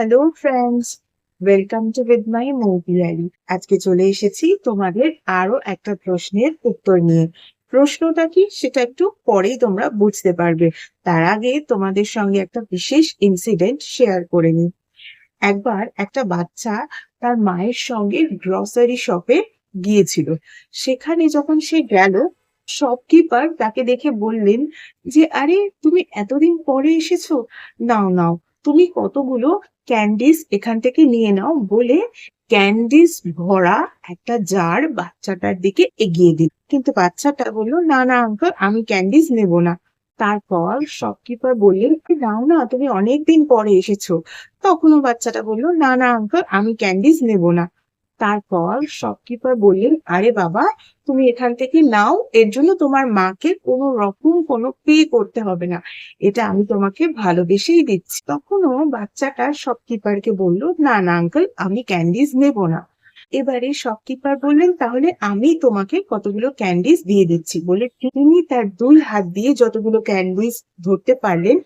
Hello friends welcome to with my movie আলি আজকে চলে এসেছি তোমাদের আরও একটা প্রশ্নের উত্তর নিয়ে। প্রশ্নটা কি? সেটা একটু পরেই তোমরা বুঝতে পারবে। তার আগে তোমাদের সঙ্গে একটা বিশেষ ইনসিডেন্ট শেয়ার করে নিই। একবার একটা বাচ্চা তার মায়ের সঙ্গে গ্রসারি শপে গিয়েছিল। সেখানে যখন সে গেল শপকিপার তাকে দেখে বললেন যে, আরে, তুমি এতদিন পরে এসেছ? নাও নাও। তুমি কতগুলো ক্যান্ডিস এখান থেকে নিয়ে নাও বলে ক্যান্ডিস ভরা একটা জার বাচ্চাটার দিকে এগিয়ে দিল। কিন্তু বাচ্চাটা বলল, না না আঙ্কল আমি ক্যান্ডিস নেব না। তারপর শপকিপার বললেন নাও না, তুমি অনেক দিন পরে এসেছ। তখনও বাচ্চাটা বলল, না না আঙ্কল আমি ক্যান্ডিস নেব না। তারপর শপকিপার বললেন, আরে বাবা, তুমি এখান থেকে নাও, এর জন্য তোমার মাকে কোনো রকম কোনো পে করতে হবে না। এটা আমি তোমাকে ভালোবেসেই দিচ্ছি। তখনও বাচ্চাটা শপকিপারকে বলল, না না আঙ্কেল আমি ক্যান্ডিজ নেব না। এবারে শপকিপার বললেন, তাহলে আমি তোমাকে কতগুলো ক্যান্ডিজ দিয়ে দিচ্ছি। বলে তিনি তার দুই হাত দিয়ে যতগুলো ক্যান্ডিজ ধরতে পারলেন,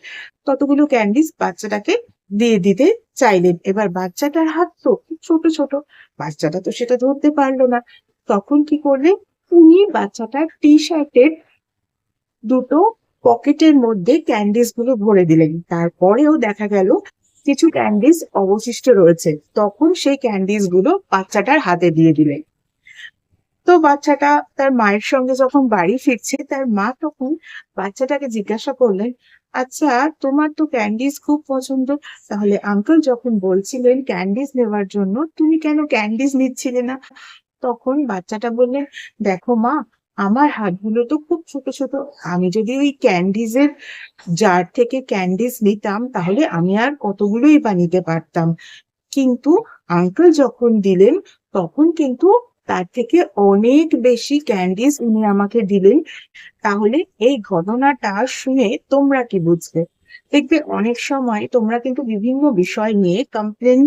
ততগুলো ক্যান্ডিজ বাচ্চাটাকে দিয়ে দিতে চাইলেন। এবার বাচ্চাটার হাত তো খুব ছোট ছোট। বাচ্চাটা তো সেটা ধরতে পারল না। তখন কি করলেন উনি বাচ্চাটার টি শার্টের দুটো পকেটের মধ্যে ক্যান্ডিসগুলো ভরে দিলেন। তারপরেও দেখা গেল কিছু ক্যান্ডিস অবশিষ্ট রয়েছে। তখন সেই ক্যান্ডিসগুলো বাচ্চাটার হাতে দিয়ে দিলেন। তো বাচ্চাটা তার মায়ের সঙ্গে যখন বাড়ি ফিরছে, তার মা তখন বাচ্চাটাকে জিজ্ঞাসা করলেন আচ্ছা তোমার তো ক্যান্ডিস খুব পছন্দ। তাহলে আঙ্কেল যখন বলছিলেন ক্যান্ডিস নেওয়ার জন্য, তুমি কেন ক্যান্ডিস নিচ্ছিলে না? তখন বাচ্চাটা বললেন, দেখো মা, আমার হাতগুলো তো খুব ছোট ছোট। আমি যদি ওই ক্যান্ডিজের জার থেকে ক্যান্ডিস নিতাম, তাহলে আমি আর কতগুলোই বানিতে পারতাম। কিন্তু আঙ্কেল যখন দিলেন, তখন কিন্তু তার থেকে অনেক বেশি ক্যান্ডিস উনি আমাকে দিলেন। তাহলে এই ঘটনাটা শুনে তোমরা কি বুঝবে দেখবে অনেক সময় তোমরা কিন্তু বিভিন্ন বিষয় নিয়ে কমপ্লেন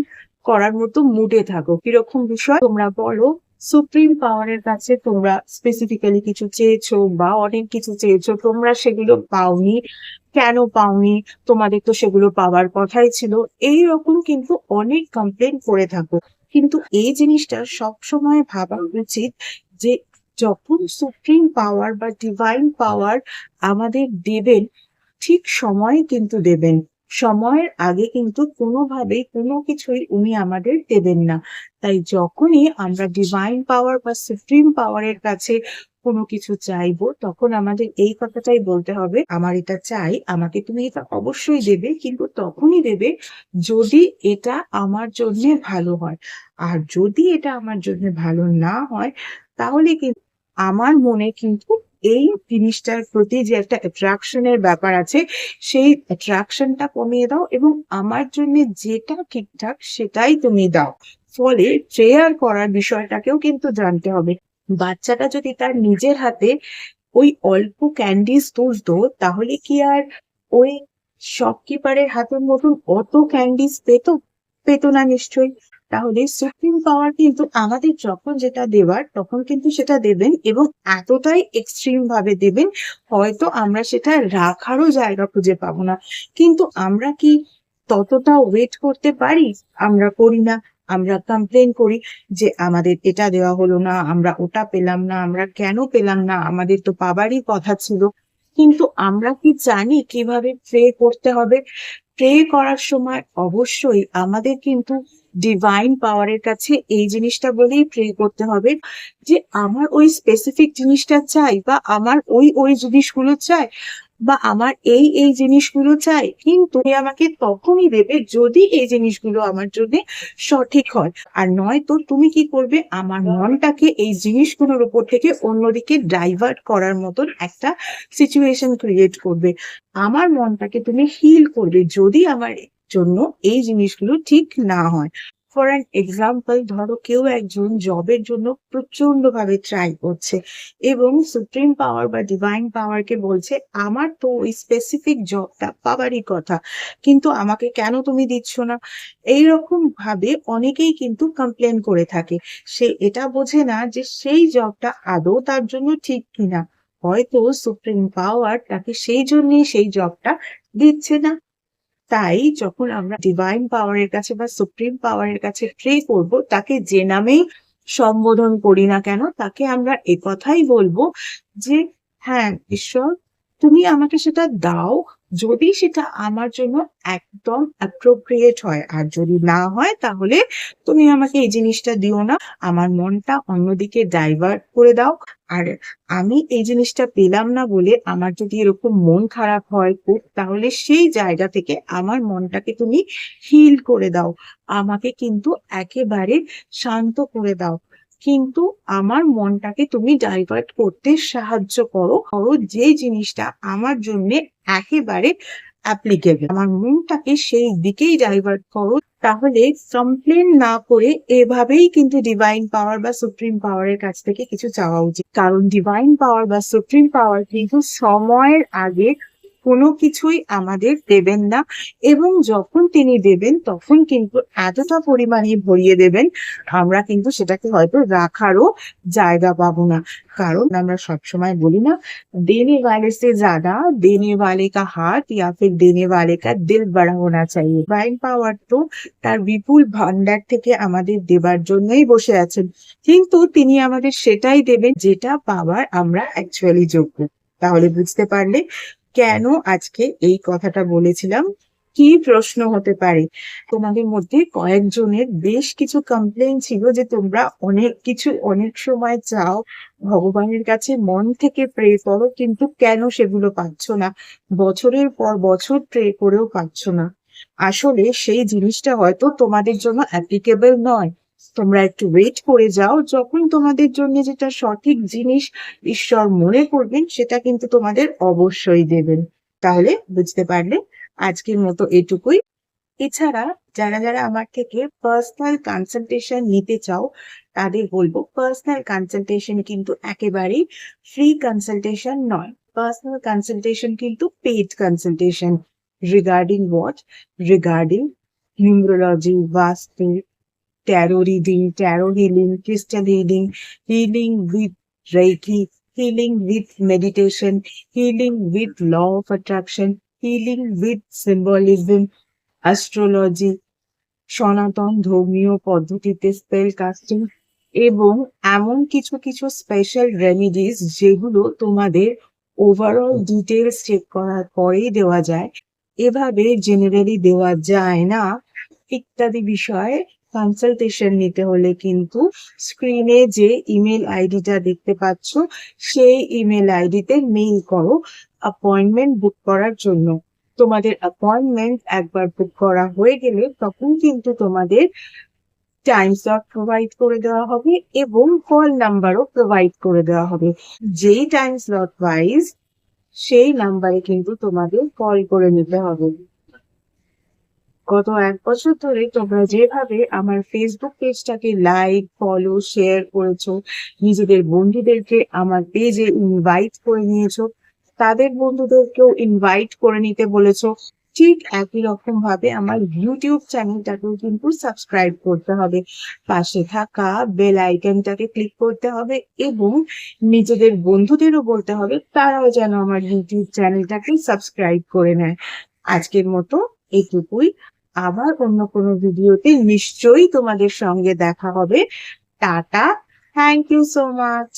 করার মতো মুডে থাকো। কীরকম বিষয়? তোমরা বলো সুপ্রিম পাওয়ারের কাছে তোমরা স্পেসিফিক্যালি কিছু চেয়েছো বা অনেক কিছু চেয়েছো, তোমরা সেগুলো পাওনি? কেন পাওনি? তোমাদের তো সেগুলো পাওয়ার কথাই ছিল। এই রকম কিন্তু অনেক কমপ্লেন করে থাকো। কিন্তু এই জিনিসটা সব সময় ভাবা উচিত যে যখন সুপ্রিম পাওয়ার বা ডিভাইন পাওয়ার আমাদের দেবেন, ঠিক সময়ে কিন্তু দেবেন। সময়ের আগে কিন্তু কোনোভাবেই কোনো কিছুই উনি আমাদের দেবেন না। তাই যখনই আমরা ডিভাইন পাওয়ার বা সুপ্রিম পাওয়ারের কাছে কোনো কিছু চাইব, তখন আমাদের এই কথাটাই বলতে হবে, আমার এটা চাই, আমাকে তুমি এটা অবশ্যই দেবে, কিন্তু তখনই দেবে যদি এটা আমার জন্য ভালো হয়। আর যদি এটা আমার জন্য ভালো না হয়, তাহলে কিন্তু আমার মনে কিন্তু এই জিনিসটার প্রতি যে একটা অ্যাট্রাকশনের ব্যাপার আছে, সেই অ্যাট্রাকশনটা কমিয়ে দাও এবং আমার জন্য যেটা ঠিকঠাক সেটাই তুমি দাও। ফলে প্রেয়ার করার বিষয়টাকেও কিন্তু জানতে হবে। বাচ্চাটা যদি তার নিজের হাতে ওই অল্প ক্যান্ডিস তুলতো, তাহলে কি আর ওই শপকিপারের হাতের মতন অত ক্যান্ডিস পেতো? পেতো না নিশ্চয়ই। তাহলে সুপ্রিম পাওয়ার কিন্তু আমাদের যখন যেটা দেওয়ার, তখন কিন্তু সেটা দেবেন এবং এতটাই এক্সট্রিম ভাবে দেবেন, হয়তো আমরা সেটা রাখারও জায়গা খুঁজে পাবো না। কিন্তু আমরা কি ততটা ওয়েট করতে পারি? আমরা করি না। আমরা কমপ্লেন করি যে আমাদের এটা দেওয়া হলো না, আমরা ওটা পেলাম না, আমরা কেন পেলাম না, আমাদের তো পাবারই কথা ছিল। কিন্তু আমরা কি জানি কীভাবে প্রে করতে হবে? প্রে করার সময় অবশ্যই আমাদের কিন্তু ডিভাইন পাওয়ারের কাছে এই জিনিসটা বলেই প্রে করতে হবে যে আমার ওই স্পেসিফিক জিনিসটা চাই বা আমার ওই ওই জিনিসগুলো চাই বা আমার এই এই জিনিসগুলো চাই। কিন্তু আমাকে তখনই দেবে যদি এই জিনিসগুলো আমার জন্য সঠিক হয়। আর নয়তো তুমি কি করবে? আমার মনটাকে এই জিনিসগুলোর উপর থেকে অন্যদিকে ডাইভার্ট করার মতন একটা সিচুয়েশন ক্রিয়েট করবে। আমার মনটাকে তুমি হিল করবে যদি আমার জন্য এই জিনিসগুলো ঠিক না হয় ফর অ্যান এক্সাম্পল ধরো কেউ একজন জবের জন্য প্রচণ্ড ভাবে ট্রাই করছে এবং সুপ্রিম পাওয়ার বা ডিভাইন পাওয়ারকে বলছে, আমার তো ওই স্পেসিফিক জবটা পাওয়ারই কথা, কিন্তু আমাকে কেন তুমি দিচ্ছ না? এইরকম ভাবে অনেকেই কিন্তু কমপ্লেন করে থাকে। সে এটা বোঝে না যে সেই জবটা আদৌ তার জন্য ঠিক কিনা। হয়তো সুপ্রিম পাওয়ার তাকে সেই জন্যই সেই জবটা দিচ্ছে না। তাই যখন আমরা ডিভাইন পাওয়ারের কাছে বা সুপ্রিম পাওয়ারের কাছে প্রে করব, তাকে যে নামেই সম্বোধন করি না কেন, তাকে আমরা এ কথাই বলব যে হ্যাঁ ঈশ্বর, তুমি আমাকে সেটা দাও যদি সেটা আমার জন্য একদম অ্যাপ্রোপ্রিয়েট হয় আর যদি না হয়, তাহলে তুমি আমাকে এই জিনিসটা দিও না। আমার মনটা অন্যদিকে ডাইভার্ট করে দাও। আর আমি এই জিনিসটা পেলাম না বলে আমার যদি এরকম মন খারাপ হয় খুব তাহলে সেই জায়গা থেকে আমার মনটাকে তুমি হিল করে দাও। আমাকে কিন্তু একেবারে শান্ত করে দাও। কিন্তু আমার মনটাকে তুমি ডাইভার্ট করতে সাহায্য করো করো যে জিনিসটা আমার জন্য একেবারে অ্যাপ্লিকেবল আমার মনটাকে সেই দিকেই ডাইভার্ট করো, তাহলে কমপ্লেন না করে এভাবেই কিন্তু ডিভাইন পাওয়ার বা সুপ্রিম পাওয়ারের কাছ থেকে কিছু চাওয়া উচিত। কারণ ডিভাইন পাওয়ার বা সুপ্রিম পাওয়ার কিন্তু সময়ের আগে কোনো কিছুই আমাদের দেবেন না এবং যখন তিনি দেবেন তখন কিন্তু এতটা পরিমাণে ভরিয়ে দেবেন আমরা কিন্তু সেটাকে হয়তো রাখারও জায়গা পাবো না কারণ আমরা সবসময় বলি না দেনে वाले से ज्यादा देने वाले का हाथ या फिर देने वाले का दिल बड़ा होना चाहिए ডিভাইন পাওয়ার তো তার বিপুল ভান্ডার থেকে আমাদের দেবার জন্যই বসে আছেন কিন্তু তিনি আমাদের সেটাই দেবেন যেটা পাওয়ার আমরা অ্যাকচুয়ালি যোগ্য তাহলে বুঝতে পারলে কেন আজকে এই কথাটা বলেছিলাম? কি প্রশ্ন হতে পারে? তোমাদের মধ্যে কয়েকজনের বেশ কিছু কমপ্লেন ছিল যে তোমরা অনেক কিছু অনেক সময় চাও, ভগবানের কাছে মন থেকে প্রে করো, কিন্তু কেন সেগুলো পাচ্ছ না? বছরের পর বছর প্রে করেও পাচ্ছ না। আসলে সেই জিনিসটা হয়তো তোমাদের জন্য অ্যাপ্লিকেবল নয়। তোমরা একটু ওয়েট করে যাও। যখন তোমাদের জন্য যেটা সঠিক জিনিস ঈশ্বর মনে করবেন, সেটা কিন্তু তোমাদের অবশ্যই দেবেন। তাহলে বুঝতে পারলে আজকের মতো এটুকুই। এছাড়া যারা যারা আমার থেকে পার্সোনাল কনসালটেশন নিতে চাও, তাদের বলব পার্সোনাল কনসালটেশন কিন্তু একেবারেই ফ্রি কনসালটেশন নয়। পার্সোনাল কনসালটেশন কিন্তু paid consultation regarding what regarding numerology vastu tarot reading tarot healing crystal healing healing with reiki healing with meditation healing with law of attraction healing with symbolism astrology সনাতন ধর্মীয় পদ্ধতিতে spell casting এবং এমন কিছু কিছু special remedies যেগুলো তোমাদের overall details check করার পরেই দেওয়া যায়। এভাবে জেনারেলি দেওয়া যায় না। ইত্যাদি বিষয়ে কনসালটেশন নিতে হলে কিন্তু স্ক্রিনে যে ইমেল আইডিটা দেখতে পাচ্ছ, সেই ইমেল আইডিতে মেইল করো অ্যাপয়েন্টমেন্ট বুক করার জন্য। তোমাদের অ্যাপয়েন্টমেন্ট একবার বুক করা হয়ে গেলে তখন কিন্তু তোমাদের টাইম স্লট প্রোভাইড করে দেওয়া হবে এবং কল নাম্বারও প্রোভাইড করে দেওয়া হবে। যেই টাইম স্লট ওয়াইজ সেই নাম্বারে কিন্তু তোমাদের কল করে নিতে হবে। গত এক বছর ধরে তোমরা যেভাবে আমার ফেসবুক পেজটাকে লাইক ফলো শেয়ার করেছ, নিজেদের বন্ধুদেরকে আমার পেজে ইনভাইট করে নিয়েছো, তাদের বন্ধুদেরকেও ইনভাইট করে নিতে বলেছ, ঠিক একই রকম ভাবে আমার ইউটিউব চ্যানেলটাকেও কিন্তু সাবস্ক্রাইব করতে হবে। পাশে থাকা বেল আইকনটাকে ক্লিক করতে হবে এবং নিজেদের বন্ধুদেরও বলতে হবে, তারাও যেন আমার ইউটিউব চ্যানেলটাকে সাবস্ক্রাইব করে নেয়। আজকের মতো এটুকুই। আবার অন্য কোনো ভিডিওতে নিশ্চয়ই তোমাদের সঙ্গে দেখা হবে। Tata. Thank you so much